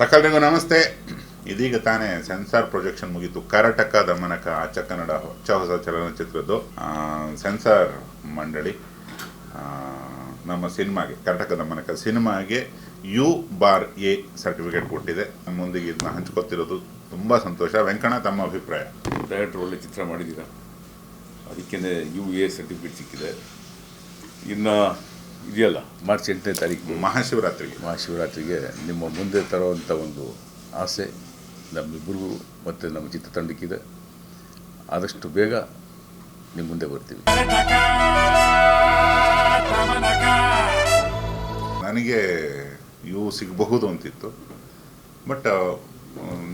ವೀಕ್ಷಕರಿಗೂ ನಮಸ್ತೆ. ಇದೀಗ ತಾನೇ ಸೆನ್ಸಾರ್ ಪ್ರೊಜೆಕ್ಷನ್ ಮುಗೀತು. ಕರಟಕ ದಮನಕ ಅಚ್ಚ ಕನ್ನಡ ಹೊಚ್ಚ ಹೊಸ ಚಲನಚಿತ್ರದ್ದು. ಸೆನ್ಸಾರ್ ಮಂಡಳಿ ನಮ್ಮ ಸಿನಿಮಾಗೆ, ಕರ್ನಾಟಕ ದಮನಕ ಸಿನಿಮಾಗೆ ಯು ಬಾರ್ ಎ ಸರ್ಟಿಫಿಕೇಟ್ ಕೊಟ್ಟಿದೆ. ಮುಂದಿಗೆ ಇದನ್ನ ಹಂಚ್ಕೊತಿರೋದು ತುಂಬ ಸಂತೋಷ. ವೆಂಕಣ್ಣ, ತಮ್ಮ ಅಭಿಪ್ರಾಯ? ಡೈರೆಕ್ಟ್ರ್ ಒಳ್ಳೆ ಚಿತ್ರ ಮಾಡಿದ್ದೀರಾ? ಅದಕ್ಕೇ ಯು ಎ ಸರ್ಟಿಫಿಕೇಟ್ ಸಿಕ್ಕಿದೆ. ಇನ್ನು ಇದೆಯಲ್ಲ ಮಾರ್ಚ್ ಎಂಟನೇ ತಾರೀಕು. ಮಹಾಶಿವರಾತ್ರಿಗೆ. ಮಹಾಶಿವರಾತ್ರಿಗೆ ನಿಮ್ಮ ಮುಂದೆ ತರುವಂಥ ಒಂದು ಆಸೆ ನಮ್ಮಿಬ್ಬರಿಗೂ ಮತ್ತು ನಮ್ಮ ಚಿತ್ರತಂಡಕ್ಕಿದೆ. ಆದಷ್ಟು ಬೇಗ ನಿಮ್ಮ ಮುಂದೆ ಬರ್ತೀವಿ. ನನಗೆ ಇವು ಸಿಗಬಹುದು ಅಂತಿತ್ತು. ಬಟ್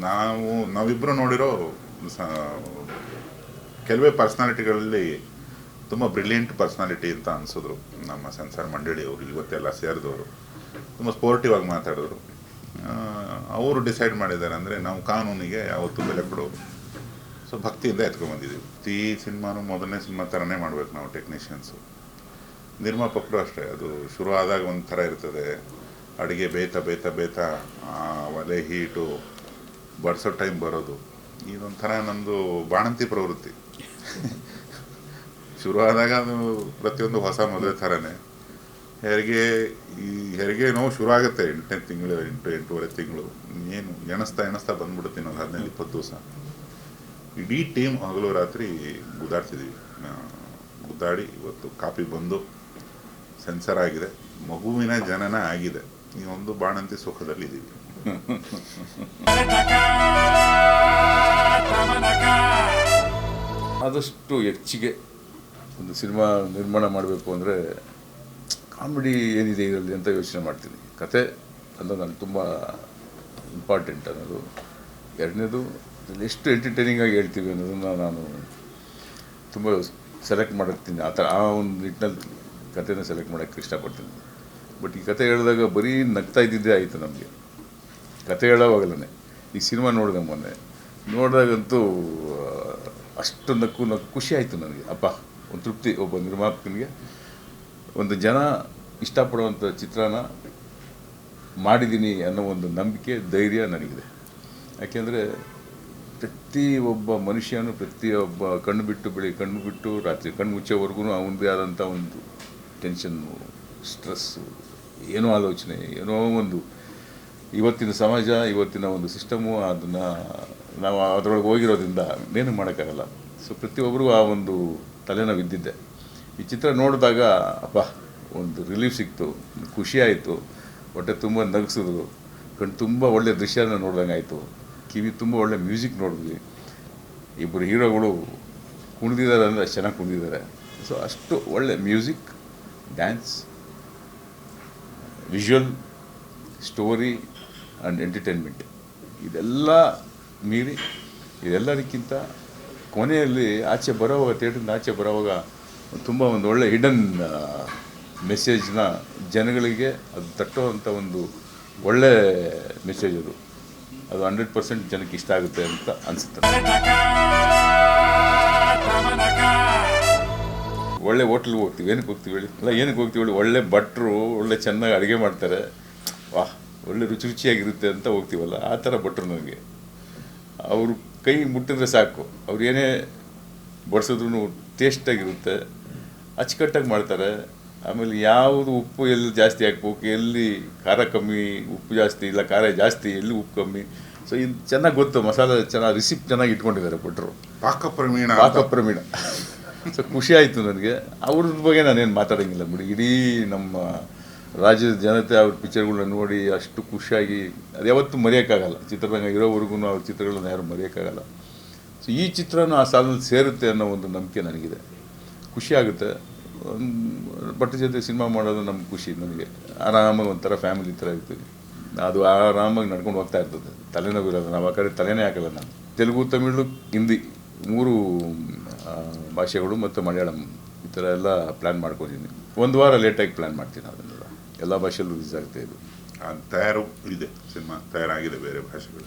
ನಾವು ನಾವಿಬ್ಬರು ನೋಡಿರೋ ಕೆಲವೇ ಪರ್ಸ್ನಾಲಿಟಿಗಳಲ್ಲಿ ತುಂಬ ಬ್ರಿಲಿಯಂಟ್ ಪರ್ಸ್ನಾಲಿಟಿ ಅಂತ ಅನಿಸಿದ್ರು ನಮ್ಮ ಸೆನ್ಸಾರ್ ಮಂಡಳಿಯವರು ಇವತ್ತೆಲ್ಲ ಸೇರಿದವರು. ತುಂಬ ಸ್ಪೋರ್ಟಿವ್ ಆಗಿ ಮಾತಾಡಿದ್ರು ಅವರು ಡಿಸೈಡ್ ಮಾಡಿದ್ದಾರೆ ಅಂದರೆ ನಾವು ಕಾನೂನಿಗೆ ಯಾವತ್ತೂ ಬೆಲೆ ಕೊಡೋರು. ಸೊ ಭಕ್ತಿಯಿಂದ ಎತ್ಕೊಂಡ್ಬಂದಿದ್ದೀವಿ ಈ ಸಿನಿಮಾನು ಮೊದಲನೇ ಸಿನಿಮಾ ಥರನೇ ಮಾಡ್ಬೇಕು ನಾವು ಟೆಕ್ನಿಷಿಯನ್ಸು ನಿರ್ಮಾಪಕರು ಅಷ್ಟೇ. ಅದು ಶುರು ಆದಾಗ ಒಂದು ಥರ ಇರ್ತದೆ. ಅಡುಗೆ ಬೇಯ್ತಾ ಬೇಯ್ತಾ ಬೇಯ್ತಾ ಒಲೆ ಹೀಟು, ಬಡಿಸೋ ಟೈಮ್ ಬರೋದು. ಇದೊಂಥರ ನಮ್ಮದು ಬಾಣಂತಿ ಪ್ರವೃತ್ತಿ. ಶುರು ಆದಾಗ ಅದು ಪ್ರತಿಯೊಂದು ಹೊಸ ಮದುವೆ ಥರನೇ. ಹೆರಿಗೆ ಈ ಹೆರಿಗೆ ನೋವು ಶುರು ಆಗುತ್ತೆ ಎಂಟನೇ ತಿಂಗಳು ಎಂಟು ಎಂಟೂವರೆ ತಿಂಗಳು. ಏನು ಎಣಿಸ್ತಾ ಎಣಿಸ್ತಾ ಬಂದ್ಬಿಡುತ್ತೆ ನಾವು ಹದಿನೈದು ಇಪ್ಪತ್ತು ದಿವಸ. ಇಡೀ ಟೀಮ್ ಹಗಲು ರಾತ್ರಿ ಗುದ್ದಾಡ್ತಿದ್ವಿ. ಗುದ್ದಾಡಿ ಇವತ್ತು ಕಾಪಿ ಬಂದು ಸೆನ್ಸರ್ ಆಗಿದೆ. ಮಗುವಿನ ಜನನ ಆಗಿದೆ. ಈ ಒಂದು ಬಾಣಂತಿ ಸುಖದಲ್ಲಿದ್ದೀವಿ ಆದಷ್ಟು ಹೆಚ್ಚಿಗೆ ಒಂದು ಸಿನಿಮಾ ನಿರ್ಮಾಣ ಮಾಡಬೇಕು ಅಂದರೆ ಕಾಮಿಡಿ ಏನಿದೆ ಇದರಲ್ಲಿ ಅಂತ ಯೋಚನೆ ಮಾಡ್ತೀನಿ. ಕತೆ ಅಂತ ನನಗೆ ತುಂಬ ಇಂಪಾರ್ಟೆಂಟ್ ಅನ್ನೋದು. ಎರಡನೇದು ಎಷ್ಟು ಎಂಟರ್ಟೈನಿಂಗ್ ಆಗಿ ಹೇಳ್ತೀವಿ ಅನ್ನೋದನ್ನು ನಾನು ತುಂಬ ಸೆಲೆಕ್ಟ್ ಮಾಡಿರ್ತೀನಿ ಆ ಥರ ಆ ಒಂದು ನಿಟ್ಟಿನಲ್ಲಿ ಕತೆನ ಸೆಲೆಕ್ಟ್ ಮಾಡೋಕ್ಕೆ ಇಷ್ಟಪಡ್ತೀನಿ. ಬಟ್ ಈ ಕತೆ ಹೇಳಿದಾಗ ಬರೀ ನಗ್ತಾ ಇದ್ದಿದ್ದೇ ಆಯಿತು ನಮಗೆ. ಕತೆ ಹೇಳೋವಾಗಲೇ. ಈ ಸಿನಿಮಾ ನೋಡಿದೆ ಮೊನ್ನೆ. ನೋಡಿದಾಗಂತೂ ಅಷ್ಟು ನಕ್ಕು ನಕ್ಕು ಖುಷಿ ಆಯಿತು ನನಗೆ. ಅಪ್ಪ. ತೃಪ್ತಿ, ಒಬ್ಬ ನಿರ್ಮಾಪಕನಿಗೆ. ಒಂದು ಜನ ಇಷ್ಟಪಡುವಂಥ ಚಿತ್ರನ ಮಾಡಿದ್ದೀನಿ ಅನ್ನೋ ಒಂದು ನಂಬಿಕೆ, ಧೈರ್ಯ ನನಗಿದೆ. ಯಾಕೆಂದರೆ ಪ್ರತಿ ಒಬ್ಬ ಮನುಷ್ಯನು ಪ್ರತಿಯೊಬ್ಬ ಕಣ್ಣು ಬಿಟ್ಟು, ಬೆಳಿ ಕಣ್ಣು ಬಿಟ್ಟು, ರಾತ್ರಿ ಕಣ್ಣು ಮುಚ್ಚೋವರೆಗೂ ಅವನದೇ ಆದಂಥ ಒಂದು ಟೆನ್ಷನ್ನು ಸ್ಟ್ರೆಸ್ಸು ಏನೋ ಆಲೋಚನೆ, ಏನೋ ಒಂದು ಇವತ್ತಿನ ಸಮಾಜ, ಇವತ್ತಿನ ಒಂದು ಸಿಸ್ಟಮು, ಅದನ್ನು ನಾವು ಅದರೊಳಗೆ ಹೋಗಿರೋದ್ರಿಂದ ಏನು ಮಾಡೋಕ್ಕಾಗಲ್ಲ. ಸೊ ಪ್ರತಿಯೊಬ್ಬರಿಗೂ ಆ ಒಂದು ತಲೆನೋವು ಇದ್ದಿದ್ದೆ ಈ ಚಿತ್ರ ನೋಡಿದಾಗ ಅಪ್ಪ ಒಂದು ರಿಲೀಫ್ ಸಿಕ್ತು ಖುಷಿ ಆಯಿತು ಹೊಟ್ಟೆ ತುಂಬ ನಗಿಸಿದ್ರು. ಕಣ್ಣು ತುಂಬ ಒಳ್ಳೆ ದೃಶ್ಯನ ನೋಡ್ದಂಗೆ ಆಯಿತು. ಕಿವಿ ತುಂಬ ಒಳ್ಳೆ ಮ್ಯೂಸಿಕ್ ನೋಡಿದ್ವಿ. ಇಬ್ಬರು ಹೀರೋಗಳು ಕುಣಿದಿದ್ದಾರೆ ಅಂದರೆ ಅಷ್ಟು ಚೆನ್ನಾಗಿ ಕುಣಿದಿದ್ದಾರೆ. ಸೊ ಅಷ್ಟು ಒಳ್ಳೆ music dance visual story and entertainment ಇದೆಲ್ಲ ಮೀರಿ, ಇದೆಲ್ಲದಕ್ಕಿಂತ ಕೊನೆಯಲ್ಲಿ ಆಚೆ ಬರೋವಾಗ, ಥಿಯೇಟ್ರಿಂದ ಆಚೆ ಬರೋವಾಗ ತುಂಬ ಒಂದು ಒಳ್ಳೆ ಹಿಡನ್ ಮೆಸೇಜ್ನ ಜನಗಳಿಗೆ ಅದು ತಟ್ಟುವಂಥ ಒಂದು ಒಳ್ಳೆ ಮೆಸೇಜ್ ಅದು. ಅದು ಹಂಡ್ರೆಡ್ ಪರ್ಸೆಂಟ್ ಜನಕ್ಕೆ ಇಷ್ಟ ಆಗುತ್ತೆ ಅಂತ ಅನಿಸುತ್ತೆ. ಒಳ್ಳೆ ಹೋಟ್ಲಿಗೆ ಹೋಗ್ತೀವಿ. ಏನಕ್ಕೆ ಹೋಗ್ತೀವಿ ಹೇಳಿ? ಅಲ್ಲ, ಏನಕ್ಕೆ ಹೋಗ್ತೀವಿ ಹೇಳಿ? ಒಳ್ಳೆ ಭಟ್ರು, ಒಳ್ಳೆ ಚೆನ್ನಾಗಿ ಅಡುಗೆ ಮಾಡ್ತಾರೆ. ವಾಹ್, ಒಳ್ಳೆ ರುಚಿ ರುಚಿಯಾಗಿರುತ್ತೆ ಅಂತ ಹೋಗ್ತೀವಲ್ಲ? ಆ ಥರ ಭಟ್ರು ನನಗೆ. ಅವರು ಕೈ ಮುಟ್ಟಿದ್ರೆ ಸಾಕು. ಅವ್ರು ಏನೇ ಬಡಿಸಿದ್ರು ಟೇಸ್ಟಾಗಿರುತ್ತೆ ಅಚ್ಚುಕಟ್ಟಾಗಿ ಮಾಡ್ತಾರೆ. ಆಮೇಲೆ ಯಾವುದು ಉಪ್ಪು ಎಲ್ಲಿ ಜಾಸ್ತಿ ಹಾಕ್ಬೇಕು ಎಲ್ಲಿ ಖಾರ ಕಮ್ಮಿ ಉಪ್ಪು ಜಾಸ್ತಿ ಇಲ್ಲ ಖಾರ ಜಾಸ್ತಿ ಎಲ್ಲಿ ಉಪ್ಪು ಕಮ್ಮಿ. ಸೊ ಇದು ಚೆನ್ನಾಗಿ ಗೊತ್ತು. ಮಸಾಲೆ ಚೆನ್ನಾಗಿ ರಿಸಿಪ್ಟ್ ಚೆನ್ನಾಗಿ ಇಟ್ಕೊಂಡಿದ್ದಾರೆ ಭಟ್ರು. ಪಾಕ ಪ್ರವೀಣ ಪಾಕ ಪ್ರವೀಣ ಸೊ ಖುಷಿ ಆಯಿತು ನನಗೆ. ಅವ್ರ ಬಗ್ಗೆ ನಾನೇನು ಮಾತಾಡೋಂಗಿಲ್ಲ ಬಿಡಿ. ಇಡೀ ನಮ್ಮ ರಾಜ್ಯದ ಜನತೆ ಅವ್ರ ಪಿಕ್ಚರ್ಗಳನ್ನ ನೋಡಿ ಅಷ್ಟು ಖುಷಿಯಾಗಿ, ಅದು ಯಾವತ್ತೂ ಮರೆಯೋಕ್ಕಾಗಲ್ಲ. ಚಿತ್ರರಂಗ ಇರೋವರೆಗೂ ಅವ್ರ ಚಿತ್ರಗಳನ್ನ ಯಾರು ಮರೆಯೋಕ್ಕಾಗಲ್ಲ. ಸೊ ಈ ಚಿತ್ರನೂ ಆ ಸಾಲದಲ್ಲಿ ಸೇರುತ್ತೆ ಅನ್ನೋ ಒಂದು ನಂಬಿಕೆ ನನಗಿದೆ. ಖುಷಿಯಾಗುತ್ತೆ ಬಟ್ಟೆ ಬಟ್ ಜೊತೆ ಸಿನಿಮಾ ಮಾಡೋದು ನಮ್ಗೆ ಖುಷಿ ನನಗೆ ಆರಾಮಾಗಿ ಒಂಥರ ಫ್ಯಾಮಿಲಿ ಥರ ಇರ್ತೀವಿ. ಅದು ಆರಾಮಾಗಿ ನಡ್ಕೊಂಡು ಹೋಗ್ತಾ ಇರ್ತದೆ. ತಲೆನೋವು ಇರೋದು ನಾವು ಆ ಕಡೆ ತಲೆನೇ ಹಾಕಲ್ಲ ನಾನು. ತೆಲುಗು, ತಮಿಳು, ಹಿಂದಿ ಮೂರು ಭಾಷೆಗಳು ಮತ್ತು ಮಲಯಾಳಂ ಈ ಥರ ಎಲ್ಲ ಪ್ಲ್ಯಾನ್ ಮಾಡ್ಕೊಂಡಿದ್ದೀನಿ. ಒಂದು ವಾರ ಲೇಟಾಗಿ ಪ್ಲ್ಯಾನ್ ಮಾಡ್ತೀನಿ ಅದನ್ನೆಲ್ಲ. ಎಲ್ಲ ಭಾಷೆಯಲ್ಲೂ ರಿಲೀಸ್ ಆಗ್ತಾ ಇದೆ. ತಯಾರು ಇದೆ ಸಿನಿಮಾ ತಯಾರಾಗಿದೆ ಬೇರೆ ಭಾಷೆಗಳು.